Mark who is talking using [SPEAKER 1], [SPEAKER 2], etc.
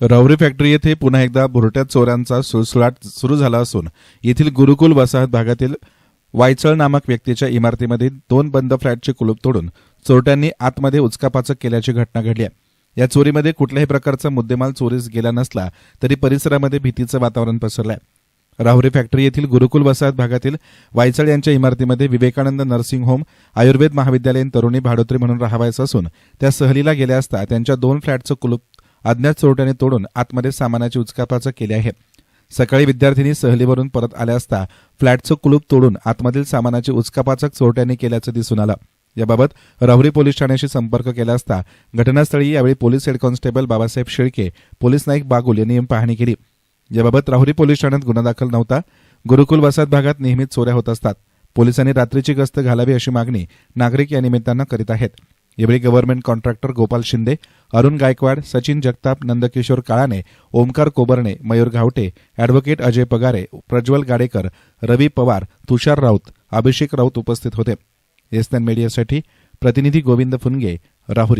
[SPEAKER 1] Rahuri factory येथे पुन्हा एकदा भुरट्या चोऱ्यांचा सुळसुळाट सुरू झाला असून येथील गुरुकुल वसाहत भागातील वायचळ नामक व्यक्तीच्या इमारतीमध्ये दोन बंद फ्लॅटचे कुलूप तोडून चोरट्यांनी आतमध्ये उचकापाचक केल्याची घटना घडली आहे. या चोरीमध्ये कुठल्याही प्रकारचा मुद्देमाल चोरीस गेला नसला तरी परिसरामध्ये भीतीचं वातावरण पसरलं आहे राहुरी फॅक्टरी येथील गुरुकुल वसाहत भागातील वायचळ यांच्या इमारतीमध्ये विवेकानंद नर्सिंग होम आयुर्वेद महाविद्यालयीन तरुणी भाडोत्री म्हणून राहावायचं असून त्या सहलीला गेल्या असता त्यांच्या दोन फ्लॅटचं कुलूप अज्ञात चोरट्याने तोडून आतमध्ये सामानाची उचकापाचक केली आहे. सकाळी विद्यार्थिनी सहलीवरून परत आल्या असता फ्लॅटचं कुलूप तोडून आतमधील सामानाची उचकापाचक चोरट्यांनी केल्याचं दिसून आलं. याबाबत राहुरी पोलीस ठाण्याशी संपर्क केला असता घटनास्थळी यावेळी police head constable Babasaheb Shelke police Naik Bagul यांनी पाहणी केली. याबाबत राहुरी पोलीस ठाण्यात गुन्हा दाखल नव्हता. गुरुकुल वसाहत भागात नेहमीच चोऱ्या होत असतात. पोलिसांनी रात्रीची गस्त घालावी अशी मागणी नागरिक या निमित्तानं करीत आहेत. यावेळी government contractor Gopal Shinde Arun Gaikwad Sachin Jagtap Nandkishor Kalane Omkar Kobarne Mayur Ghavte advocate Ajay Pagare Prajwal Gadekar Ravi Pawar Tushar Raut Abhishek Raut उपस्थित होते. एसएन मीडियासाठी प्रतिनिधी गोविंद फुनगे राहुरी.